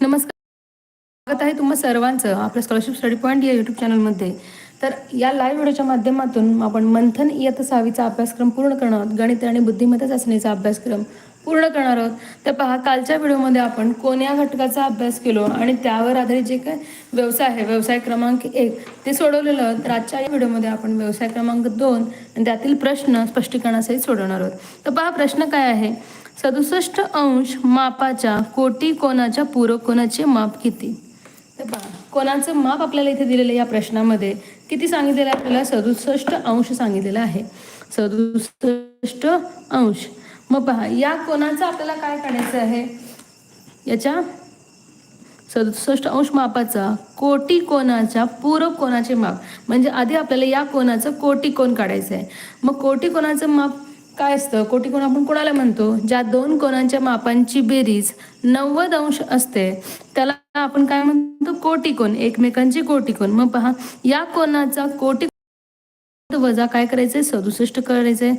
नमस्कार. स्वागत आहे तुम्हा सर्वांचं आपल्या स्कॉलरशिप स्टडी पॉईंट या यूट्यूब चॅनलमध्ये तर या लाईव्ह व्हिडिओच्या माध्यमातून आपण मंथन इयत्ता सहावीचा अभ्यासक्रम पूर्ण करणार आहोत. गणित आणि बुद्धिमत्ता चाचणीचा अभ्यासक्रम पूर्ण करणार आहोत. तर पहा कालच्या व्हिडिओमध्ये आपण कोण्या घटकाचा अभ्यास केलो आणि त्यावर आधारित जे काय व्यवसाय आहे व्यवसाय क्रमांक एक ते सोडवलेलं तर आजच्या या व्हिडिओमध्ये आपण व्यवसाय क्रमांक दोन आणि त्यातील प्रश्न स्पष्टीकरणासहित सोडवणार आहोत. तर पहा प्रश्न काय आहे? सदुसष्ट अंश मापाच्या कोटी कोणाच्या पूरक कोणाचे माप किती? तर पहा कोणाचं माप आपल्याला इथे दिलेलं आहे या प्रश्नामध्ये. किती सांगितलेलं आहे आपल्याला? सदुसष्ट अंश सांगितलेलं आहे. सदुसष्ट अंश. मग पहा या कोणाचं आपल्याला काय काढायचं आहे? याच्या? सदुसष्ट अंश मापाचा कोटी कोणाच्या पूरक कोणाचे माप. म्हणजे आधी आपल्याला या कोणाचं कोटी कोण काढायचं आहे? मग कोटी कोणाचं माप काय असतं? कोटी कोण आपण कोणाला म्हणतो? ज्या दोन कोणांच्या मापांची बेरीज नव्वद अंश असते त्याला आपण काय म्हणतो? कोटी कोण. एकमेकांची कोटी कोण. मग पहा या कोणाचा कोटी वजा काय करायचंय? सदुसष्ट करायचंय.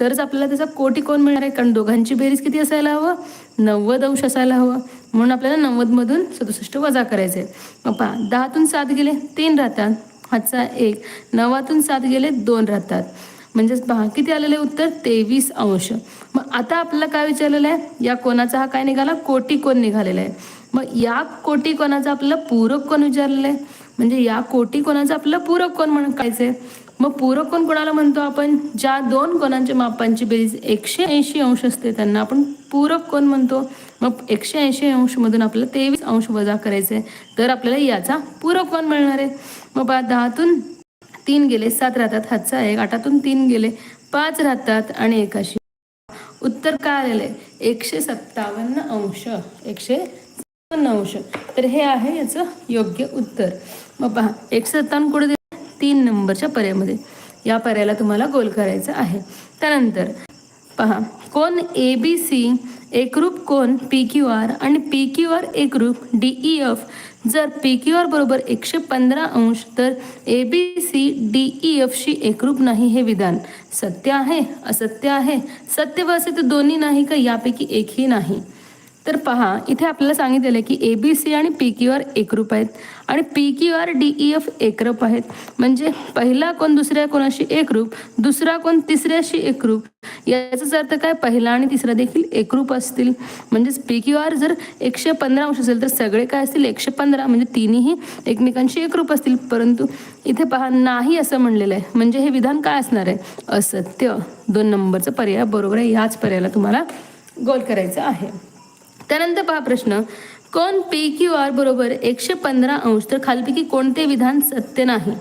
तरच आपल्याला त्याचा कोटी कोण मिळणार आहे? कारण दोघांची बेरीज किती असायला हवं? नव्वद अंश असायला हवं. म्हणून आपल्याला नव्वद मधून सदुसष्ट वजा करायचंय. मग पहा दहातून सात गेले तीन राहतात. हातचा एक. नवातून सात गेले दोन राहतात. म्हणजेच पहा किती आलेलं आहे उत्तर? तेवीस अंश. मग आता आपल्याला काय विचारलेलं आहे? या कोणाचा हा काय निघाला? कोटी कोण निघालेला आहे. मग या कोटी कोणाचा आपल्याला पूरक कोण विचारलेलं आहे? म्हणजे या कोटी कोणाचा आपल्याला पूरक कोण म्हण कायचं आहे मग पूरक कोण कोणाला म्हणतो आपण? ज्या दोन कोणांच्या मापांची बेरीज एकशे ऐंशी अंश असते त्यांना आपण पूरक कोण म्हणतो? मग एकशे ऐंशी अंशमधून आपल्याला तेवीस अंश वजा करायचे तर आपल्याला याचा पूरक कोण मिळणार आहे? मग बा दहातून तीन गेले सात राहतात हातचा एक आठातून तीन गेले पाच राहतात आणि एकाशी उत्तर काय आलेलं आहे? एकशे सत्तावन्न अंश एकशे सत्तावन्न अंश. तर हे आहे याचं योग्य उत्तर. मग पहा एकशे सत्तावन्न कुठे दिलं? तीन नंबरच्या पर्यामध्ये या पर्यायाला तुम्हाला गोल करायचं आहे. त्यानंतर पहा कोण ए बी सी एकरूप कोण पी क्यू आर आणि पी क्यू आर एकरूप डी ई एफ जर पी क्यू आर बरोबर एकशे पंधरा अंश तर A B C D E एफशी एकरूप नाही हे विधान. सत्य आहे असत्य आहे. सत्य व असत्य दोन्ही नाही का? यापैकी एकही नाही. तर पहा इथे आपल्याला सांगितलेलं आहे की ए बी सी आणि पी क्यू आर एकरूप आहेत. आणि P Q R D E F एकरूप आहेत. म्हणजे पहिला कोण दुसऱ्या कोणाशी एकरूप दुसरा कोण तिसऱ्याशी एकरूप याचाच अर्थ काय? पहिला आणि तिसरा देखील एकरूप असतील. म्हणजेच पी क्यू आर जर एकशे पंधरा अंश असेल तर सगळे काय असतील? एकशे पंधरा म्हणजे तिन्ही एकमेकांशी एकरूप असतील. परंतु इथे पहा नाही असं म्हणलेलं आहे. म्हणजे हे विधान काय असणार आहे? असत्य. दोन नंबरचा पर्याय बरोबर आहे. याच पर्यायाला तुम्हाला गोल करायचं आहे. त्यानंतर पहा प्रश्न. कोण पी क्यू आर बरोबर एकशे पंधरा अंश? तर खालपैकी कोणते विधान सत्य नाही?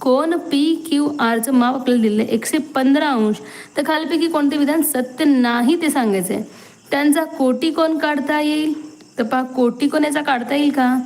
कोण पी क्यू आरचं माप आपल्याला दिलं आहे? एकशे पंधरा अंश. तर खालपैकी कोणते विधान सत्य नाही ते सांगायचं आहे. त्यांचा कोटी कोण काढता येईल? तर पहा कोटी कोण याचा काढता येईल का?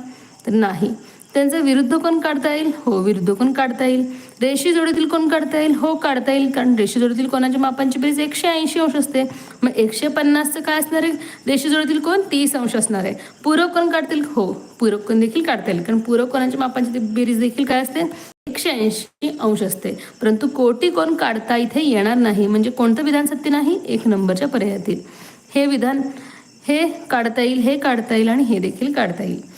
तर नाही. त्यांचा विरुद्ध कोण काढता येईल? हो विरुद्ध कोण काढता येईल? रेषी जोडीतील कोण काढता येईल? हो काढता येईल. कारण रेषी जोडीतील कोणाच्या मापांची बेरीज एकशे ऐंशी अंश असते. मग एकशे पन्नासचं काय असणार आहे? रेषी जोडीतील कोण? तीस अंश असणार आहे. पूरक कोण काढतील? हो पूरक कोण देखील काढता येईल. कारण पूरक कोणाच्या मापांची बेरीज देखील काय असते? एकशे ऐंशी अंश असते. परंतु कोटी कोण काढता इथे येणार नाही. म्हणजे कोणतं विधान सत्य नाही? एक नंबरच्या पर्यायातील. हे विधान हे काढता येईल हे काढता येईल आणि हे देखील काढता येईल.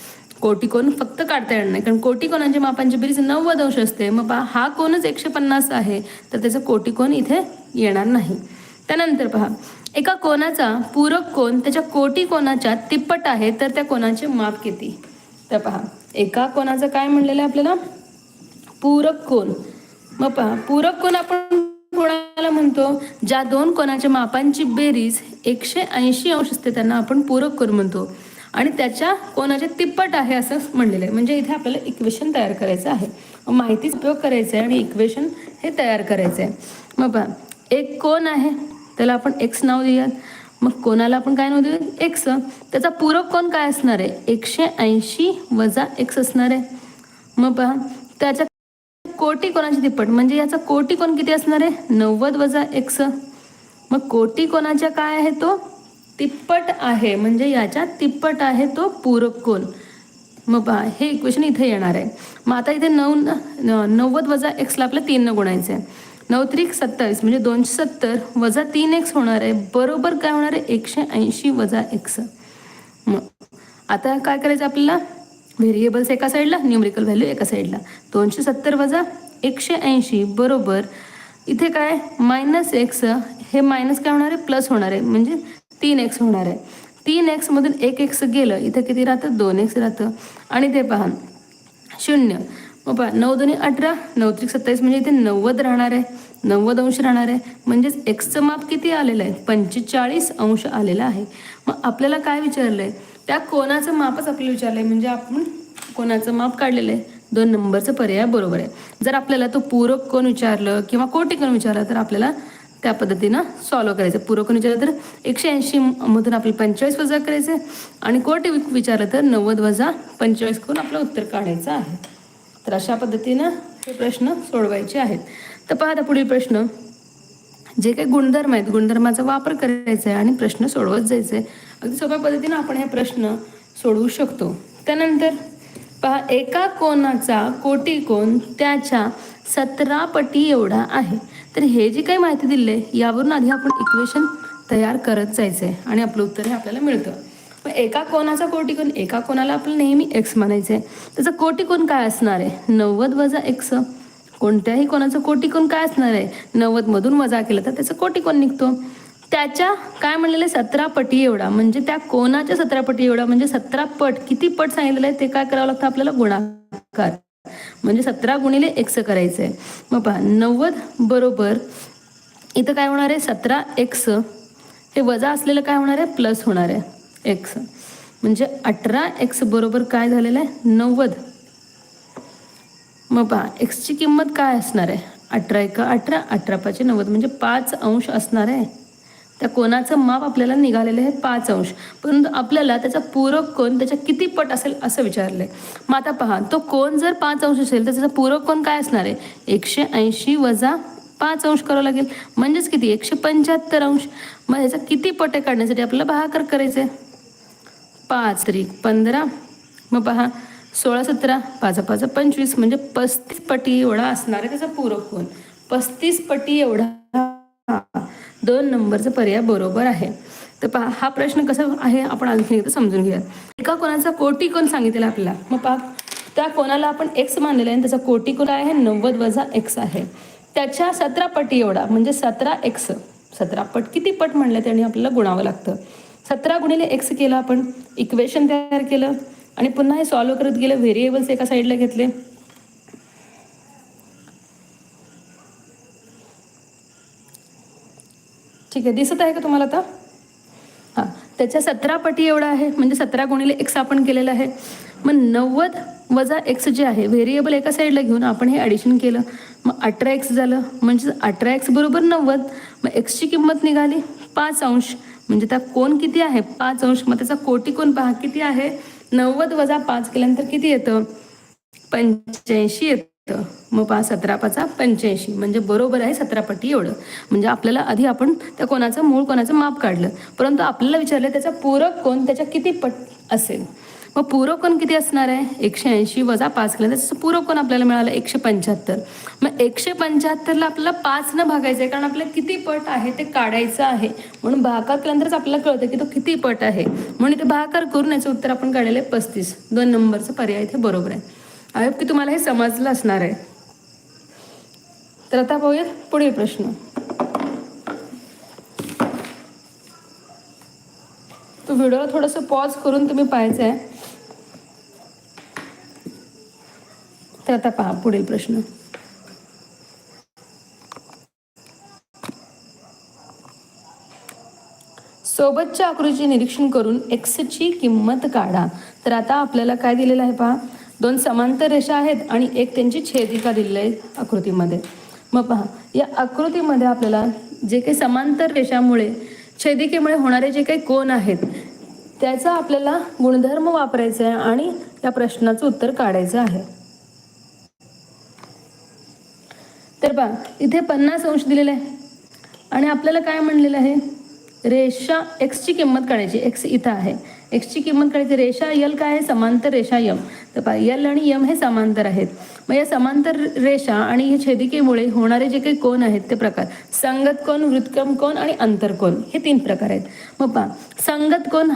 कोटी कोण फक्त काढता येणार नाही. कारण कोटी कोणाच्या मापांची बेरीज नव्वद अंश असते. मग पहा हा कोणच एकशे पन्नास आहे तर त्याचं कोटी कोण इथे येणार नाही. त्यानंतर पहा एका कोणाचा पूरक कोण त्याच्या कोटी कोणाच्या तिप्पट आहे तर त्या कोणाचे माप किती? तर पहा एका कोणाचं काय म्हणलेलं आहे आपल्याला? पूरक कोण मग पहा पूरक कोण आपण कोणाला म्हणतो? ज्या दोन कोणाच्या मापांची बेरीज एकशे ऐंशी अंश असते त्यांना आपण पूरक कोण म्हणतो. आणि त्याच्या कोणाचे तिप्पट आहे असं म्हणलेलं आहे. म्हणजे इथे आपल्याला इक्वेशन तयार करायचं आहे. माहितीचा उपयोग करायचा आहे आणि इक्वेशन हे तयार करायचं आहे. मग पहा एक कोण आहे त्याला आपण एक्स नाव देऊयात. मग कोणाला आपण काय नाव देऊ एक्स त्याचा पूरक कोण काय असणार आहे? एकशे ऐंशी वजा एक्स असणार आहे. मग पहा त्याच्या कोटी कोणाची तिप्पट? म्हणजे याचा कोटी कोण किती असणार आहे? नव्वद वजा एक्स मग कोटी कोणाच्या काय आहे तो? तिप्पट आहे. म्हणजे याच्या तिप्पट आहे तो पूरक कोण मग बा हे इक्वेशन इथे येणार आहे. मग आता इथे नऊ नव्वद वजा एक्सला आपल्या तीन न गुणायचं आहे. नऊ त्रिक सत्तावीस म्हणजे दोनशे सत्तर वजा तीन एक्स होणार आहे. बरोबर काय होणार आहे? एकशे ऐंशी वजा एक्स मग आता काय करायचं आपल्याला? व्हेरिएबल्स एका साईडला न्यूमरिकल व्हॅल्यू एका साईडला दोनशे सत्तर वजा एकशे ऐंशी बरोबर. इथे काय? मायनस एक्स हे मायनस काय होणार आहे? प्लस होणार आहे. म्हणजे तीन एक्स होणार आहे. तीन एक्समधून एक एक्स गेलं इथं किती राहतं? दोन एक्स राहतं. आणि ते पहा शून्य. मग पहा नऊ दोन्ही अठरा नऊ त्रिक सत्तावीस म्हणजे इथे नव्वद राहणार आहे. नव्वद अंश राहणार आहे. म्हणजेच एक्सचं माप किती आलेलं आहे? पंचेचाळीस अंश आलेलं आहे. मग आपल्याला काय विचारलं आहे त्या कोणाचं मापच आपल्याला विचारलं आहे म्हणजे आपण कोणाचं माप काढलेलं आहे? दोन नंबरचं पर्याय बरोबर आहे. जर आपल्याला तो पूरक कोण विचारलं किंवा कोटी कोण विचारलं तर आपल्याला त्या पद्धतीनं सॉल्व करायचं. पूरक विचारलं तर एकशे ऐंशी मधून आपल्याला पंचेचाळीस वजा करायचे. आणि कोटी विचारलं तर नव्वद वजा पंचेचाळीस करून आपलं उत्तर काढायचं आहे. तर अशा पद्धतीनं हे प्रश्न सोडवायचे आहेत. तर पहा आता पुढील प्रश्न. जे काही गुणधर्म आहेत गुणधर्माचा वापर करायचा आहे आणि प्रश्न सोडवत जायचं आहे. अगदी सोप्या पद्धतीनं आपण हे प्रश्न सोडवू शकतो. त्यानंतर पहा एका कोणाचा कोटी कोण त्याच्या सतरा पटी एवढा आहे. तर हे जी काही माहिती दिली आहे यावरून आधी आपण इक्वेशन तयार करत जायचं आहे आणि आपलं उत्तर हे आपल्याला मिळतं. मग एका कोणाचा कोटी कोण एका कोणाला आपल्याला नेहमी एक्स म्हणायचं आहे त्याचा कोटी कोण काय असणार आहे? नव्वद वजा एक्स कोणत्याही कोणाचं कोटी कोण काय असणार आहे? नव्वदमधून वजा केलं तर त्याचं कोटी कोण निघतो? त्याच्या काय म्हणलेलं सतरा पटी एवढा. म्हणजे त्या कोणाच्या सतरा पटी एवढा? म्हणजे सतरा पट. किती पट सांगितलेलं आहे ते काय करावं लागतं आपल्याला? गुणाकार. म्हणजे सतरा गुणिले एक्स करायचं आहे मग पहा नव्वद बरोबर इथं काय होणार आहे? सतरा एक्स. हे वजा असलेलं काय होणार आहे? प्लस होणार आहे. एक्स. म्हणजे अठरा एक्स बरोबर काय झालेलं आहे? नव्वद. मग पहा एक्सची किंमत काय असणार आहे? अठरा एक अठरा अठरा पाचशे नव्वद. म्हणजे पाच अंश असणार आहे. त्या कोणाचं माप आपल्याला निघालेलं आहे पाच अंश. परंतु आपल्याला त्याचा पूरक कोण त्याच्या किती पट असेल असं विचारलंय. मग आता पहा तो कोण जर पाच अंश असेल तर त्याचा पूरक कोण काय असणार आहे? एकशे ऐंशी वजा पाच अंश करावं लागेल. म्हणजेच किती? एकशे पंच्याहत्तर अंश. मग ह्याचा किती पट आहे काढण्यासाठी आपल्याला भागाकार करायचं? आहे पाच तरी. पंधरा. मग पहा सोळा सतरा. पाच पाच पंचवीस. म्हणजे पस्तीस पटी एवढा असणार आहे त्याचा पूरक कोण पस्तीस पटी एवढा दोन नंबरचा पर्याय बरोबर आहे. तर पहा हा प्रश्न कसा आहे आपण आणखी एकदा समजून घेऊया एका कोणाचा कोटी कोण सांगितलेला आपल्याला? मग पहा त्या कोणाला आपण एक्स मानलेला आहे आणि त्याचा कोटी कोण आहे? नव्वद वजा एक्स आहे. त्याच्या सतरा पटी एवढा म्हणजे सतरा एक्स सतरा पट किती पट म्हणलं त्याने आपल्याला गुणावं लागतं. सतरा गुणिले एक्स केलं आपण इक्वेशन तयार केलं आणि पुन्हा हे सॉल्व्ह करत गेलं व्हेरिएबल्स एका साईडला घेतले. ठीक आहे दिसत आहे का तुम्हाला आता? हां त्याच्या सतरा पटी एवढा आहे म्हणजे सतरा गुणिले एक्स आपण केलेलं आहे. मग नव्वद वजा एक्स जे आहे व्हेरिएबल एका साईडला घेऊन आपण हे ॲडिशन केलं. मग अठरा एक्स झालं म्हणजे अठरा एक्स बरोबर नव्वद मग एक्सची किंमत निघाली पाच अंश. म्हणजे त्या कोण किती आहे? पाच अंश. मग त्याचा कोटी कोण पहा किती आहे? नव्वद वजा पाच केल्यानंतर किती येतं? पंच्याऐंशी येतं. मग पाच सतरा पाचा पंच्याऐंशी. म्हणजे बरोबर आहे सतरा पटी एवढं. म्हणजे आपल्याला आधी आपण त्या कोणाचं मूळ कोणाचं माप काढलं. परंतु आपल्याला विचारलं त्याचा पूरक कोण त्याच्या किती पट असेल? मग पूरक कोण किती असणार आहे? एकशे ऐंशी वजा पाच केलं त्याचं पूरक कोण आपल्याला मिळालं? एकशे पंच्याहत्तर. मग एकशे पंच्याहत्तरला आपल्याला पाचनं भागायचं आहे कारण आपल्याला किती पट आहे ते काढायचं आहे. म्हणून भागाकार केल्यानंतरच आपल्याला कळतं की तो किती पट आहे. म्हणून ते भागाकार करून याचं उत्तर आपण काढलेलं आहे पस्तीस. दोन नंबरचा पर्याय इथे बरोबर आहे. आय होप की तुम्हाला हे समजलं असणार आहे. तर आता पाहूयात पुढील प्रश्न. तो व्हिडिओला थोडंसं पॉज करून तुम्ही पाहायचं आहे. तर आता पहा पुढील प्रश्न. सोबतच्या आकृतीचे निरीक्षण करून एक्सची किंमत काढा. तर आता आपल्याला काय दिलेलं आहे पहा? दोन समांतर रेषा आहेत आणि एक त्यांची छेदिका दिलेली आहे आकृतीमध्ये. मग पहा या आकृतीमध्ये आपल्याला जे काही समांतर रेषामुळे छेदिकेमुळे होणारे जे काही कोण आहेत त्याचा आपल्याला गुणधर्म वापरायचा आहे आणि या प्रश्नाचं उत्तर काढायचं आहे. तर पहा इथे पन्नास अंश दिलेले आहे. आणि आपल्याला काय म्हणलेलं आहे? रेषा एक्सची किंमत काढायची एक्स इथं आहे. एक्सची किंमत काढायची रेषा यल काय आहे? समांतर रेषा यम तर यल आणि यम हे समांतर आहेत. मग या समांतर रेषा आणि हे छेदिकेमुळे होणारे जे काही कोण आहेत ते प्रकार. संगत कोण वृत्कम कोण आणि अंतरकोण हे तीन प्रकार आहेत. मग पहा संगत कोण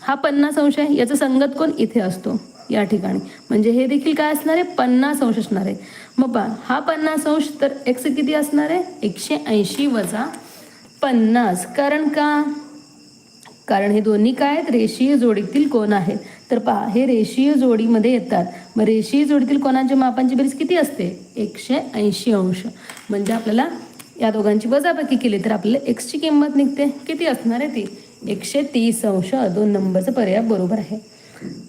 हा पन्नास अंश आहे. याचा संगत कोण इथे असतो या ठिकाणी. म्हणजे हे देखील काय असणार आहे? पन्नास अंश असणार आहे. मग पहा हा पन्नास अंश तर एक्स किती असणार आहे? एकशे ऐंशी वजा पन्नास. कारण का? कारण हे दोन्ही काय आहेत? रेषीय जोडीतील कोण आहेत. तर पहा हे रेषीय जोडीमध्ये येतात. मग रेषीय जोडीतील कोणाच्या मापांची बेरीज किती असते? एकशे ऐंशी अंश. म्हणजे आपल्याला या दोघांची वजाबाकी केली तर आपल्याला एक्सची किंमत निघते. किती असणार आहे ती? एकशे तीस अंश. दोन नंबरचा पर्याय बरोबर आहे.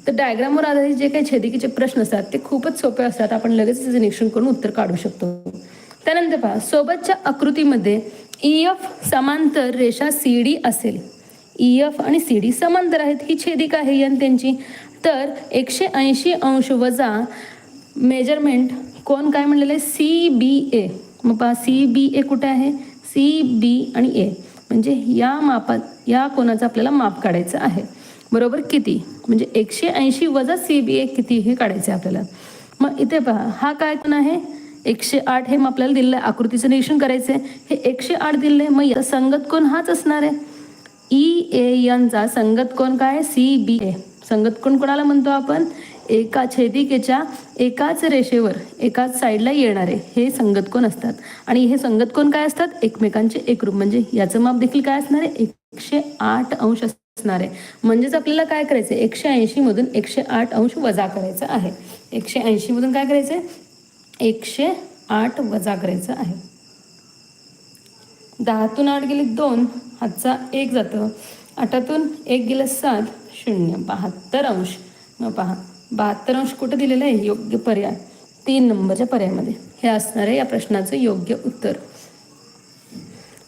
तर डायग्रामवर आधारित जे काही छेदिकेचे प्रश्न असतात ते खूपच सोपे असतात. आपण लगेच त्याचं निरीक्षण करून उत्तर काढू शकतो. त्यानंतर पहा सोबतच्या आकृतीमध्ये ई एफ समांतर रेषा सी डी असेल. ई एफ आणि सी डी समांतर आहेत. ही छेदिका आहे यन त्यांची. तर एकशे ऐंशी अंश वजा मेजरमेंट कोण काय म्हणलेलं आहे? C B A. मग पहा सी बी ए कुठे आहे? सी बी आणि ए. म्हणजे या मापात या कोणाचं आपल्याला माप काढायचं आहे. बरोबर किती? म्हणजे एकशे ऐंशी वजा सी बी ए किती हे काढायचं आहे आपल्याला. मग इथे पहा हा काय कोण आहे? एकशे आठ हे मग आपल्याला दिलेलं आहे. आकृतीचं निरीक्षण करायचं आहे हे एकशे आठ दिलं आहे. मग याचा संगत कोण हाच असणार आहे? ई ए यनचा संगत कोण काय? C B A. संगत कोण कोणाला म्हणतो आपण? एका छेदिकेच्या एकाच रेषेवर एकाच साईडला येणारे हे संगत कोण असतात? आणि हे संगत कोण काय असतात? एकमेकांचे एकरूप म्हणजे याचं माप देखील काय असणार आहे? एकशे आठ अंश असणार आहे. म्हणजेच आपल्याला काय करायचं आहे एकशे ऐंशी मधून एकशे आठ अंश वजा करायचं आहे. एकशे ऐंशी मधून काय करायचं आहे एकशे आठ वजा करायचं आहे. दहातून आठ गेले दोन हातचा एक जातं. आठातून एक गेलं सात शून्य. बहात्तर अंश. मग पहा बहात्तर अंश कुठं दिलेलं आहे? योग्य पर्याय. तीन नंबरच्या पर्यायामध्ये. हे असणार आहे या प्रश्नाचं योग्य उत्तर.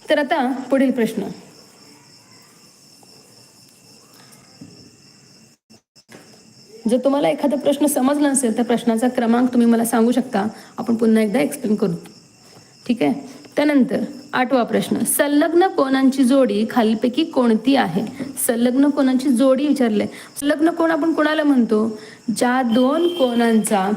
तर आता पुढील प्रश्न. जर तुम्हाला एखादा प्रश्न समजला नसेल तर प्रश्नाचा क्रमांक तुम्ही मला सांगू शकता. आपण पुन्हा एकदा एक्सप्लेन करू. ठीक आहे? त्यानंतर आठवा प्रश्न. संलग्न कोणांची जोडी खालीपैकी कोणती आहे? संलग्न कोणांची जोडी विचारले संलग्न कोण आपण कोणाला म्हणतो? ज्या दोन कोणांचा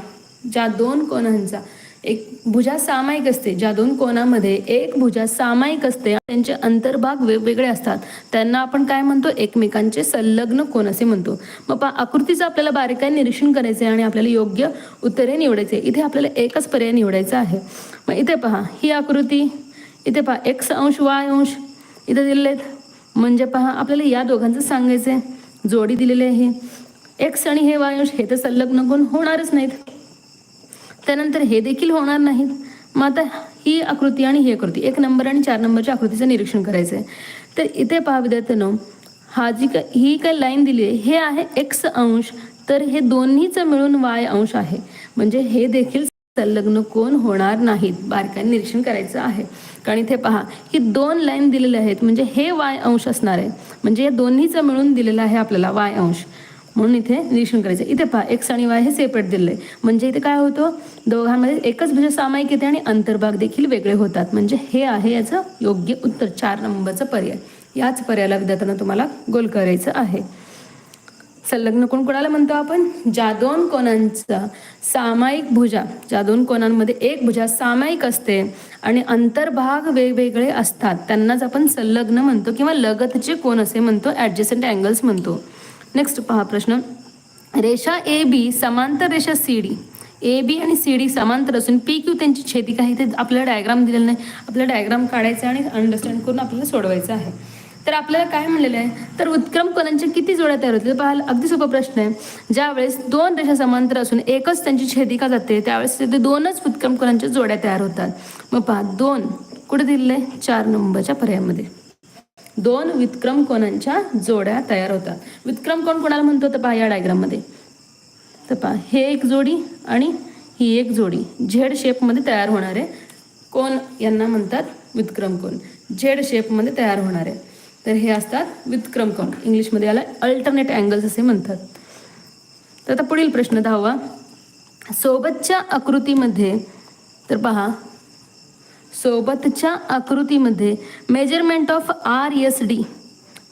ज्या दोन कोणांचा एक भुजा सामायिक असते ज्या दोन कोणामध्ये एक भुजा सामायिक असते त्यांचे अंतर्भाग वेगवेगळे असतात. त्यांना आपण काय म्हणतो? एकमेकांचे संलग्न कोण असे म्हणतो. मग पहा आकृतीचं आपल्याला बारीकाई निरीक्षण करायचे आणि आपल्याला योग्य उत्तरे निवडायचे इथे आपल्याला एकच पर्याय निवडायचा आहे. मग इथे पहा ही आकृती इथे पहा एक्स अंश वाय अंश इथे दिलेले म्हणजे पहा आपल्याला या दोघांचं सांगायचं आहे जोडी दिलेली आहे. एक्स आणि हे वायुंश हे तर संलग्न कोण होणारच नाहीत. त्यानंतर हे देखील होणार नाहीत. मग आता ही आकृती आणि ही आकृती एक नंबर आणि चार नंबरच्या आकृतीचं निरीक्षण करायचं आहे तर इथे पहा विद्यार्थ्यांनो हा जी का ही काय लाईन दिली आहे हे आहे एक्स अंश तर हे दोन्हीचं मिळून वाय अंश आहे. म्हणजे हे देखील संलग्न कोण होणार नाहीत बारकाईने निरीक्षण करायचं आहे. कारण इथे पहा ही दोन लाईन दिलेल्या आहेत म्हणजे हे वाय अंश असणार आहे. म्हणजे या दोन्हीचं मिळून दिलेलं आहे आपल्याला वाय अंश. म्हणून इथे निरीक्षण करायचं. इथे पहा एक्स आणि वाय हे सेपरेट दिलेलं आहे म्हणजे इथे काय होतं? दोघांमध्ये एकच भुजा सामायिक येते आणि अंतर्भाग देखील वेगळे होतात. म्हणजे हे आहे याचं योग्य उत्तर. चार नंबरचं पर्याय. याच पर्यायाला विद्यार्थ्यांना तुम्हाला गोल करायचं आहे. संलग्न कोण कोणाला म्हणतो आपण? ज्या दोन कोणांचा सामायिक भुजा ज्या दोन कोणांमध्ये एक भुजा सामायिक असते आणि अंतर्भाग वेगवेगळे असतात त्यांनाच आपण संलग्न म्हणतो किंवा लगतचे कोण असे म्हणतो? ॲडजस्टंट अँगल्स म्हणतो. नेक्स्ट पहा प्रश्न. रेषा ए बी समांतर रेषा सी डी ए बी आणि सी डी समांतर असून पी क्यू त्यांची छेदिका आहे ते आपल्याला डायग्राम दिलेलं नाही. आपल्याला डायग्राम काढायचं आणि अंडरस्टँड करून आपल्याला सोडवायचं आहे. तर आपल्याला काय म्हणलेलं आहे? तर उत्क्रम कोणांच्या किती जोड्या तयार होतील? पाहायला अगदी सोपा प्रश्न आहे. ज्यावेळेस दोन रेषा समांतर असून एकच त्यांची छेदिका जाते? त्यावेळेस तिथे दोनच उत्क्रम कोणांच्या जोड्या तयार होतात. मग पहा दोन कुठे दिलेलं? आहे चार नंबरच्या पर्यायामध्ये. दोन विक्रम कोणांच्या जोड्या तयार होतात. विक्रम कोण कोणाला म्हणतो? तर पहा या डायग्राममध्ये तर पहा हे एक जोडी आणि ही एक जोडी. झेड शेपमध्ये तयार होणारे कोण यांना म्हणतात? विक्रम कोण. झेड शेपमध्ये तयार होणारे. तर हे असतात विक्रम कोण. इंग्लिशमध्ये याला अल्टरनेट अँगल्स असे म्हणतात. तर आता पुढील प्रश्न दहावा. सोबतच्या आकृतीमध्ये तर पहा सोबतच्या आकृतीमध्ये measurement of R S D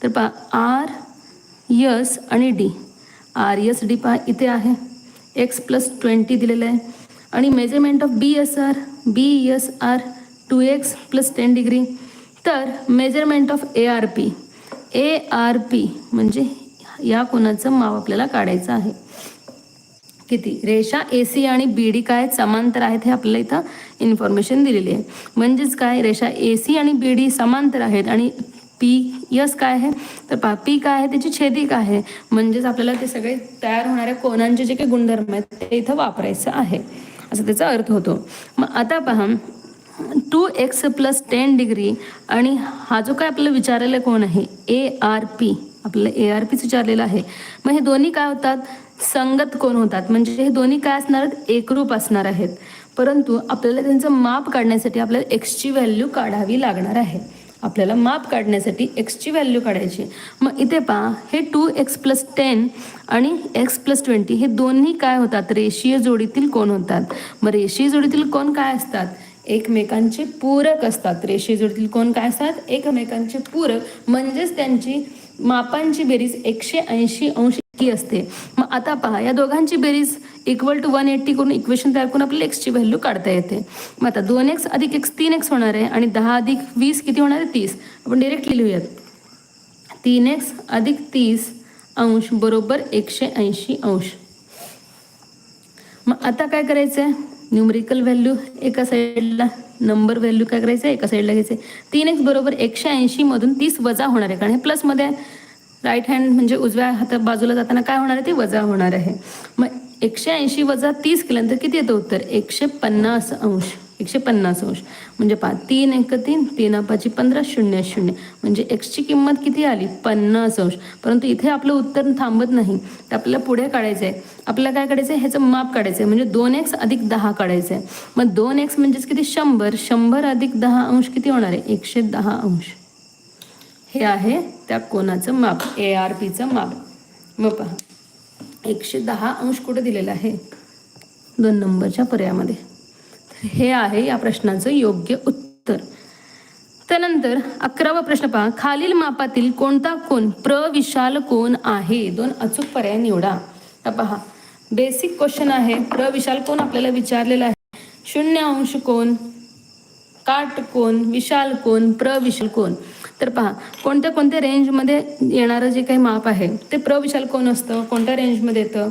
तर पहा आर यस आणि डी आर यस डी पहा इथे आहे. एक्स प्लस ट्वेंटी दिलेलं आहे. आणि measurement of B S R B S R two X plus ten degree तर measurement of A R P A R P म्हणजे या कोणाचं माप आपल्याला काढायचं आहे. किती? रेषा ए सी आणि बी डी काय समांतर आहेत हे आपल्याला इथं इन्फॉर्मेशन दिलेली आहे. म्हणजेच काय? रेषा ए सी आणि बी डी समांतर आहेत आणि पी यस काय आहे? तर पा पी काय आहे? त्याची छेदी काय आहे? म्हणजेच आपल्याला ते सगळे तयार होणाऱ्या कोणांचे जे काही गुणधर्म आहेत ते इथं वापरायचं आहे. असं त्याचा अर्थ होतो. मग आता पहा two X plus ten degree आणि हा जो काय आपल्याला विचारलेला कोण आहे? ए आर पी आपल्याला ए आर पीच विचारलेलं आहे. मग हे दोन्ही काय होतात? संगत कोण होतात? म्हणजे हे दोन्ही काय असणार? आहेत एकरूप असणार आहेत. परंतु आपल्याला त्यांचं माप काढण्यासाठी आपल्याला एक्सची व्हॅल्यू काढावी लागणार आहे. आपल्याला माप काढण्यासाठी एक्सची व्हॅल्यू काढायची. मग इथे पहा हे टू एक्स प्लस टेन आणि एक्स प्लस ट्वेंटी हे दोन्ही काय होतात? रेषीय जोडीतील कोण होतात? मग रेषीय जोडीतील कोण काय असतात? एकमेकांचे पूरक असतात. रेषीय जोडीतील कोण काय असतात? एकमेकांचे पूरक. म्हणजेच त्यांची मापांची बेरीज एकशे ऐंशी अंश इतकी असते. मग आता पहा या दोघांची बेरीज इक्वल टू वन एट्टी करून इक्वेशन तयार करून आपल्याला एक्सची व्हॅल्यू काढता येते. मग आता दोन एक्स अधिक एक्स तीन एक्स होणार आहे आणि दहा अधिक वीस किती होणार आहे? तीस. आपण डिरेक्ट लिहूयात. तीन एक्स अधिक तीस अंश बरोबर एकशे ऐंशी अंश. मग आता काय करायचं आहे न्यूमरिकल व्हॅल्यू एका साईडला नंबर व्हॅल्यू काय करायचं एका साईडला घ्यायचं आहे तीन एक्स बरोबर एकशे ऐंशीमधून तीस वजा होणार आहे. कारण हे प्लसमध्ये राईट हँड म्हणजे उजव्या हाता बाजूला जाताना काय होणार आहे? ते वजा होणार आहे. मग एकशे ऐंशी वजा तीस केल्यानंतर किती येतं उत्तर? एकशे पन्नास अंश. एकशे पन्नास अंश. म्हणजे पा तीन एक तीन तीन पाची पंधरा शून्य शून्य. म्हणजे एक्सची किंमत किती आली? पन्नास अंश. परंतु इथे आपलं उत्तर थांबत नाही. तर आपल्याला पुढे काढायचं आहे आपल्याला काय काढायचं आहे ह्याचं माप काढायचं आहे म्हणजे दोन एक्स अधिक दहा काढायचं आहे मग दोन एक्स म्हणजेच किती? शंभर. शंभर अधिक दहा अंश किती होणार आहे? एकशे दहा अंश. हे आहे त्या कोणाचं माप? ए आर पीचं माप. मग पहा. एकशे दहा अंश कुठे दिलेलं आहे? दोन नंबरच्या पर्यायामध्ये. तर हे आहे या प्रश्नाचं योग्य उत्तर. त्यानंतर अकरावा प्रश्न पहा. खालील मापातील कोणता कोण प्रविशाल कोण आहे? दोन अचूक पर्याय निवडा. पहा. बेसिक क्वेश्चन आहे. प्रविशाल कोण आपल्याला विचारलेला आहे. शून्य अंश कोण काट कोण विशाल कोण प्रविशाल कोण तर पहा कोणत्या कोणत्या रेंजमध्ये येणारं जे काही माप आहे ते प्रविशाल कोण असतं? कोणत्या रेंजमध्ये येतं?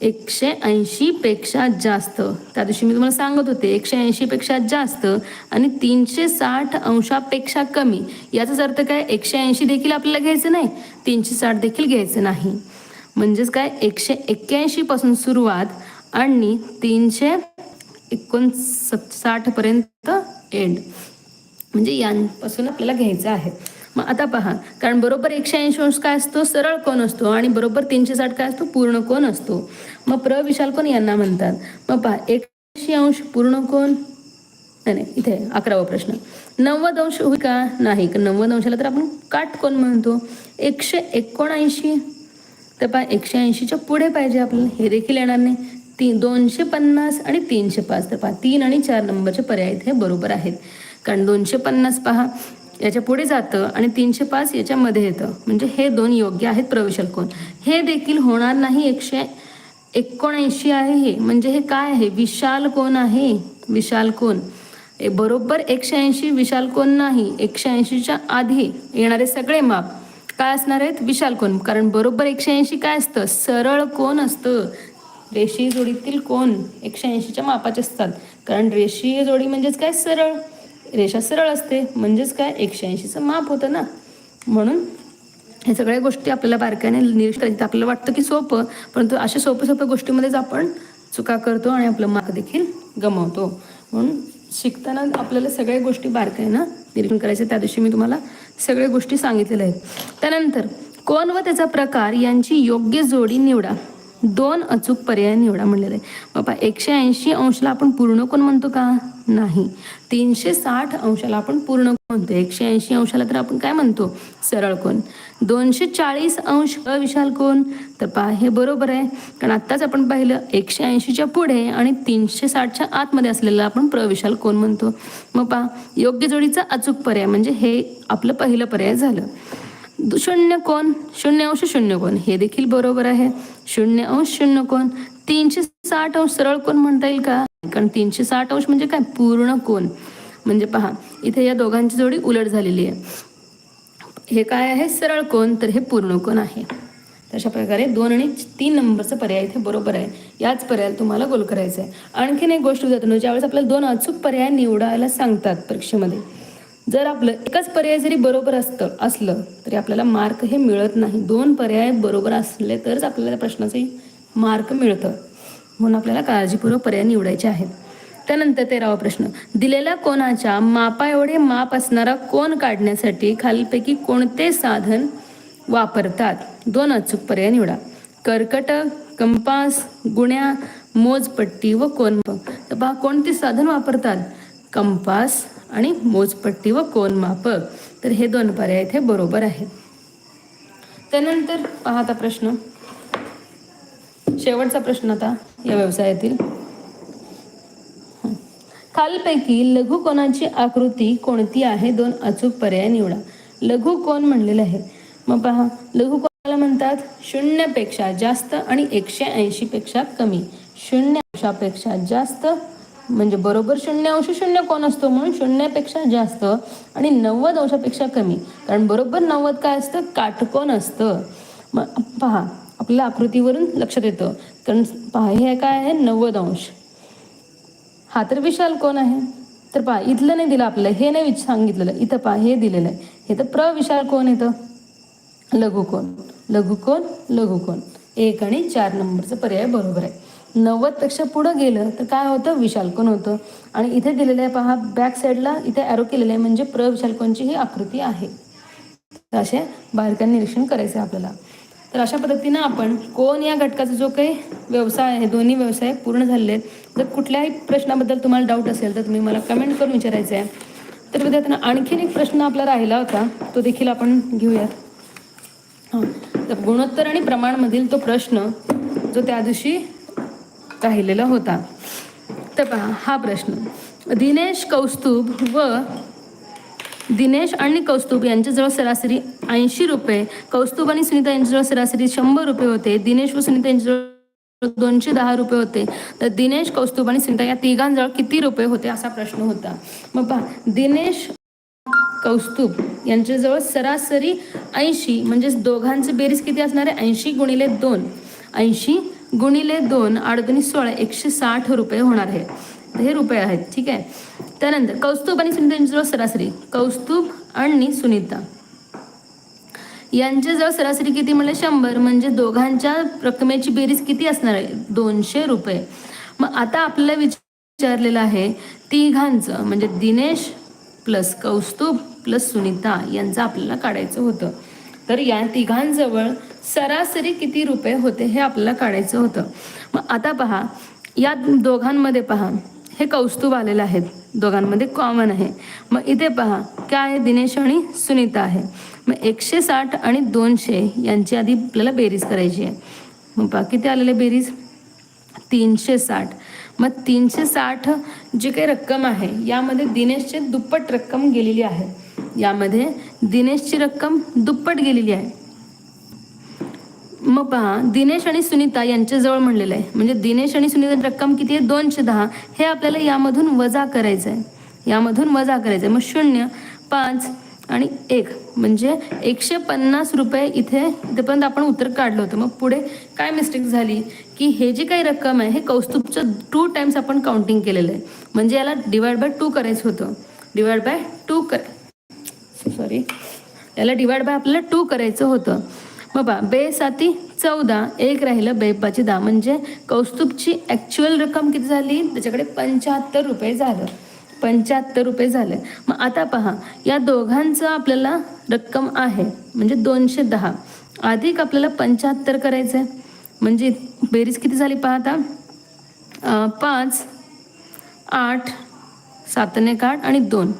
एकशे ऐंशी पेक्षा जास्त. त्या दिवशी मी तुम्हाला सांगत होते एकशे ऐंशी पेक्षा जास्त आणि तीनशे साठ अंशापेक्षा कमी. याचाच अर्थ काय? एकशे ऐंशी देखील आपल्याला घ्यायचं नाही तीनशे साठ देखील घ्यायचं नाही. म्हणजेच काय? एकशे एक्क्याऐंशीपासून सुरुवात आणि तीनशे एकोणसाठपर्यंत एंड म्हणजे यांपासून आपल्याला घ्यायचं आहे. मग आता पहा कारण बरोबर एकशे ऐंशी अंश काय असतो? सरळ कोण असतो आणि बरोबर तीनशे साठ काय असतो? पूर्ण कोण असतो. मग प्रविशाल कोण यांना म्हणतात. मग पहा एकशे अंश पूर्ण कोण नाही नाही इथे अकरावा प्रश्न. नव्वद अंश होईल का? नाही नव्वद अंशाला तर आपण काट कोण म्हणतो. एकशे एकोणऐंशी? तर पहा एकशे ऐंशीच्या पुढे पाहिजे आपल्याला. हे देखील येणार नाही. तीन दोनशे पन्नास आणि तीनशे पाच. तर पहा तीन आणि चार नंबरचे पर्याय इथे बरोबर आहेत. कारण दोनशे पन्नास पहा याच्यापुढे जातं आणि तीनशे पाच याच्यामध्ये येतं. म्हणजे हे दोन योग्य आहेत प्रविशाल कोण. हे देखील होणार नाही एकशे एकोणऐंशी आहे हे. म्हणजे हे काय आहे? विशाल कोण आहे? विशाल कोण? बरोबर एकशे ऐंशी विशाल कोण नाही? एकशे ऐंशीच्या आधी येणारे सगळे माप काय असणार आहेत? विशाल कोण. कारण बरोबर एकशे ऐंशी काय असतं? सरळ कोण असतं? रेषीय जोडीतील कोण एकशे ऐंशीच्या मापाचे असतात. कारण रेषीय जोडी म्हणजेच काय? सरळ. रेषा सरळ असते. म्हणजेच काय? एकशे ऐंशीचं माप होतं ना? म्हणून हे सगळ्या गोष्टी आपल्याला बारकाईने निरीक्षण करायचं. आपल्याला वाटतं की सोपं परंतु अशा सोप्या सोप्या गोष्टीमध्येच आपण चुका करतो आणि आपलं मार्क देखील गमावतो. म्हणून शिकताना आपल्याला सगळ्या गोष्टी बारकाईनं निरीक्षण करायचं त्या दिवशी मी तुम्हाला सगळ्या गोष्टी सांगितलेल्या आहेत. त्यानंतर कोण व त्याचा प्रकार यांची योग्य जोडी निवडा. दोन अचूक पर्याय निवडा म्हणलेलं. आहे बाबा एकशे ऐंशी अंशाला आपण पूर्ण कोण म्हणतो का? नाही. तीनशे साठ अंशाला आपण पूर्ण म्हणतो? एकशे ऐंशी अंशाला तर आपण काय म्हणतो? सरळ कोण. दोनशे चाळीस अंश अविशाल कोण? तर पहा हे बरोबर आहे. कारण आत्ताच आपण पाहिलं एकशे ऐंशीच्या पुढे आणि तीनशे साठच्या आतमध्ये असलेलं आपण प्रविशाल कोण म्हणतो? मग पहा योग्य जोडीचा अचूक पर्याय म्हणजे हे आपलं पहिलं पर्याय झालं. शून्य कोण? शून्य अंश शून्य कोण? हे देखील बरोबर आहे. शून्य अंश शून्य कोण? तीनशे साठ अंश सरळ कोण म्हणता येईल का? कारण तीनशे साठ अंश म्हणजे काय? पूर्ण कोण. म्हणजे पहा इथे या दोघांची जोडी उलट झालेली आहे. हे काय आहे? सरळ कोण? तर हे पूर्ण कोण आहे. अशा प्रकारे दोन आणि तीन नंबरचा पर्याय इथे बरोबर आहे. याच पर्यायाला तुम्हाला गोल करायचं आहे आणखीन एक गोष्ट जातो ज्यावेळेस आपल्याला दोन अचूक पर्याय निवडायला सांगतात परीक्षेमध्ये. जर आपलं एकच पर्याय जरी बरोबर असतं असलं तरी आपल्याला मार्क हे मिळत नाही. दोन पर्याय बरोबर असले तरच आपल्याला त्या प्रश्नाचे मार्क मिळतं. म्हणून आपल्याला काळजीपूर्वक पर्याय निवडायचे आहेत. त्यानंतर तेरावा प्रश्न. दिलेल्या कोणाच्या मापा एवढे माप असणारा कोण काढण्यासाठी खालीलपैकी कोणते साधन वापरतात? दोन अचूक पर्याय निवडा. कर्कट कंपास गुण्या मोजपट्टी व कोण तर पहा कोणते साधन वापरतात? कंपास आणि मोजपट्टी व कोनमापक तर हे दोन पर्याय इथे बरोबर आहेत. त्यानंतर पहा आता प्रश्न. शेवटचा प्रश्न आता या व्यवसायातील. खालपैकी लघु कोणाची आकृती कोणती आहे? दोन अचूक पर्याय निवडा. लघु कोण म्हणलेलं आहे. मग पहा लघु कोणाला म्हणतात शून्यपेक्षा जास्त आणि एकशे ऐंशी पेक्षा कमी. शून्य अंशापेक्षा जास्त म्हणजे बरोबर शून्य अंश शून्य कोण असतो म्हणून शून्यापेक्षा जास्त आणि नव्वद अंशापेक्षा कमी. कारण बरोबर नव्वद काय असतं? काटकोन असतं. मग पहा आपल्या आकृतीवरून लक्षात येतं. कारण पहा हे काय आहे? नव्वद अंश. हा तर विशाल कोण आहे? तर पहा इथलं नाही दिलं आपलं हे नाही विच- सांगितलेलं. इथं पहा हे दिलेलं आहे. हे तर प्रविशाल कोण येतं? लघुकोण लघुकोण लघुकोण एक आणि चार नंबरचा पर्याय बरोबर आहे. नव्वदपेक्षा पुढं गेलं तर काय होतं? विशालकोन होतं? आणि इथे दिलेलं आहे पहा बॅक साईडला इथे ॲरो केलेलं आहे म्हणजे प्रविशालकोनची ही आकृती आहे. तर असे बारकाईने निरीक्षण करायचं आहे आपल्याला. तर अशा पद्धतीनं आपण कोण या घटकाचा जो काही व्यवसाय आहे दोन्ही व्यवसाय पूर्ण झालेले आहेत. जर कुठल्याही प्रश्नाबद्दल तुम्हाला डाऊट असेल तर तुम्ही मला कमेंट करून विचारायचं आहे तर विद्यार्थ्यांना आणखीन एक प्रश्न आपला राहिला होता तो देखील आपण घेऊयात. हां. तर गुणोत्तर आणि प्रमाणमधील तो प्रश्न जो त्या दिवशी राहिलेला होता. तर पहा हा प्रश्न. दिनेश कौस्तुभ व दिनेश आणि कौस्तुभ यांच्याजवळ सरासरी ऐंशी रुपये कौस्तुभ आणि सुनीता यांच्याजवळ सरासरी शंभर रुपये होते दिनेश व सुनीता यांच्याजवळ दोनशे दहा रुपये होते. तर दिनेश कौस्तुभ आणि सुनीता या तिघांजवळ किती रुपये होते असा प्रश्न होता. मग पहा दिनेश कौस्तुभ यांच्याजवळ सरासरी ऐंशी म्हणजेच दोघांचे बेरीज किती असणार आहे? ऐंशी गुणिले दोन. ऐंशी गुणिले दोन आडदोनी सोळा एकशे साठ रुपये होणार आहे हे रुपये आहेत ठीक आहे? त्यानंतर कौस्तुभ आणि सुनीता सरासरी. कौस्तुभ आणि सुनीता. यांच्याजवळ सरासरी किती म्हणजे शंभर. म्हणजे दोघांच्या रकमेची बेरीज किती असणार आहे? दोनशे रुपये. मग आता आपल्याला विचारलेलं आहे तिघांचं म्हणजे दिनेश प्लस कौस्तुभ प्लस सुनीता यांचं आपल्याला काढायचं होतं. तर या तिघांजवळ सरासरी किती रुपये होते हे आपल्याला काढायचं होतं. मग आता पहा या दोघांमध्ये पहा हे कौस्तुभ आलेलं आहेत. दोघांमध्ये कॉमन आहे. मग इथे पहा काय आहे? दिनेश आणि सुनीता आहे. मग एकशे साठ आणि दोनशे यांची आधी आपल्याला बेरीज करायची आहे. मग पहा किती आलेले बेरीज तीनशे साठ. मग तीनशे साठ जी काही रक्कम आहे यामध्ये दिनेशचे दुप्पट रक्कम गेलेली आहे. यामध्ये दिनेशची रक्कम दुप्पट गेलेली आहे. मग पहा दिनेश आणि सुनीता यांच्याजवळ म्हणलेलं आहे. म्हणजे दिनेश आणि सुनीता रक्कम किती आहे? दोनशे दहा. हे आपल्याला यामधून वजा करायचं आहे यामधून वजा करायचं आहे मग शून्य पाच आणि एक म्हणजे एकशे पन्नास रुपये इथे इथेपर्यंत आपण उत्तर काढलं होतं. मग पुढे काय मिस्टेक झाली? की हे जी काही रक्कम आहे हे कौस्तुभचं टू टाइम्स आपण काउंटिंग केलेलं आहे. म्हणजे याला डिवाइड बाय टू करायचं होतं. डिवाइड बाय टू कर सॉरी याला डिवाइड बाय आपल्याला टू करायचं होतं. बाबा बे साती चौदा एक राहिलं बेपाची दहा. म्हणजे कौस्तुभची ॲक्च्युअल रक्कम किती झाली? त्याच्याकडे पंच्याहत्तर रुपये झालं. पंच्याहत्तर रुपये झाले. मग आता पहा या दोघांचं आपल्याला रक्कम आहे म्हणजे दोनशे दहा. अधिक आपल्याला पंच्याहत्तर करायचं आहे म्हणजे बेरीज किती झाली पहा आता? पाच आठ सातने आठ आणि दोन.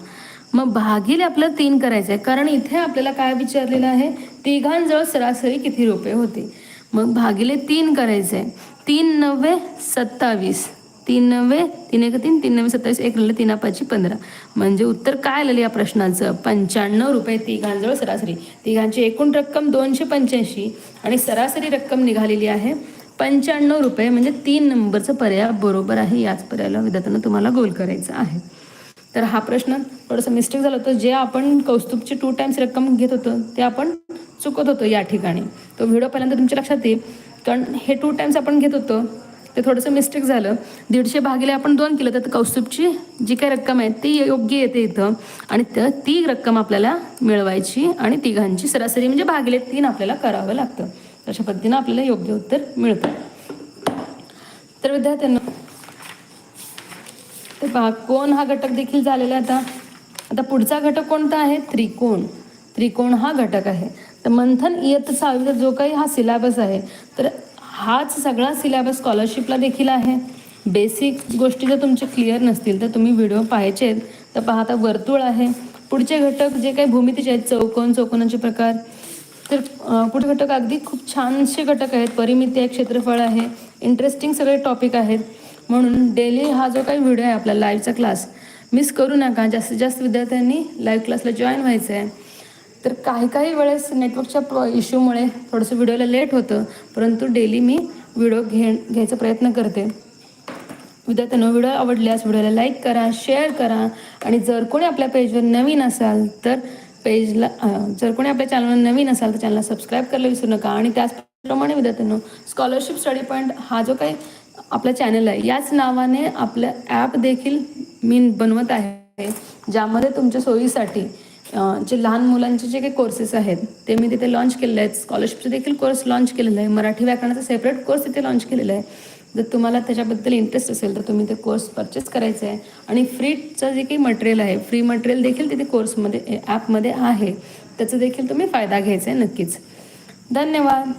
मग भागिले आपल्याला तीन करायचं आहे कारण इथे आपल्याला काय विचारलेलं आहे? तिघांजवळ सरासरी किती रुपये होते? मग भागिले तीन करायचं आहे तीन नव्वे सत्तावीस. तीन नव्हे तीन एक तीन तीन नव्वे सत्तावीस एक लिहिले तीन पाचशे पंधरा. म्हणजे उत्तर काय आलेलं या प्रश्नाचं? पंच्याण्णव रुपये तिघांजवळ सरासरी. तिघांची एकूण रक्कम दोनशे पंच्याऐंशी आणि सरासरी रक्कम निघालेली आहे पंच्याण्णव रुपये. म्हणजे तीन नंबरचं पर्याय बरोबर आहे याच पर्यायाला विद्यार्थ्यांना तुम्हाला गोल करायचं आहे. तर हा प्रश्न थोडंसं मिस्टेक झाला होतं. जे आपण कौस्तुभची टू टाइम्स रक्कम घेत होतो ते आपण चुकत होतो या ठिकाणी. तो व्हिडिओ पहिल्यांदा तुमच्या लक्षात येईल. कारण हे टू टाइम्स आपण घेत होतो ते थोडंसं मिस्टेक झालं. दीडशे भागिले आपण दोन केलं तर कौस्तुभची जी काही रक्कम आहे ती योग्य येते इथं. आणि त- ती रक्कम आपल्याला मिळवायची आणि तिघांची सरासरी म्हणजे भागिले तीन आपल्याला करावं लागतं. अशा पद्धतीनं आपल्याला योग्य उत्तर मिळतं. तर विद्यार्थ्यांना ते पहा कोण हा घटक देखील झालेला आता? आता पुढचा घटक कोणता आहे? त्रिकोण. त्रिकोण हा घटक आहे. तर मंथन इयत्ता सहावीचा जो काही हा सिलेबस आहे तर हाच सगळा सिलेबस स्कॉलरशिपला देखील आहे. बेसिक गोष्टी जर तुमचे क्लिअर नसतील तर तुम्ही व्हिडिओ पाहायचे आहेत. तर पाहता वर्तुळ आहे. पुढचे घटक जे काही भूमितीचे आहेत चौकोन चौकोनाचे प्रकार. तर अं, पुढचे घटक अगदी खूप छानसे घटक आहेत. परिमिती आहे क्षेत्रफळ आहे. इंटरेस्टिंग सगळे टॉपिक आहेत. म्हणून डेली हा जो काही व्हिडिओ आहे आपला लाईव्हचा क्लास मिस करू नका. जास्तीत जास्त विद्यार्थ्यांनी लाईव्ह क्लासला जॉईन व्हायचं आहे तर काही काही वेळेस नेटवर्कच्या प्र इश्यूमुळे थोडंसं व्हिडिओला लेट होतं परंतु डेली मी व्हिडिओ घे घ्यायचा प्रयत्न करते. विद्यार्थ्यांनो व्हिडिओ आवडल्यास व्हिडिओला लाईक करा शेअर करा आणि जर कोणी आपल्या पेजवर नवीन असाल तर पेजला जर कोणी आपल्या चॅनलवर नवीन असाल तर चॅनलला सबस्क्राईब करायला विसरू नका. आणि त्याचप्रमाणे विद्यार्थ्यांनो स्कॉलरशिप स्टडी पॉईंट हा जो काही आपला चॅनल आहे याच नावाने आपलं ॲप देखील मी बनवत आहे ज्यामध्ये तुमच्या सोयीसाठी जे लहान मुलांचे जे काही कोर्सेस आहेत ते मी तिथे लॉन्च केलेले आहेत. स्कॉलरशिपचे देखील कोर्स लॉन्च केलेला आहे. मराठी व्याकरणाचा सेपरेट कोर्स तिथे लॉन्च केलेला आहे. जर तुम्हाला त्याच्याबद्दल इंटरेस्ट असेल तर तुम्ही ते कोर्स परचेस करायचं आहे आणि फ्रीचं जे काही मटेरियल आहे फ्री मटेरियल देखील तिथे कोर्समध्ये ॲपमध्ये आहे. त्याचा देखील तुम्ही फायदा घ्यायचा आहे नक्कीच. धन्यवाद.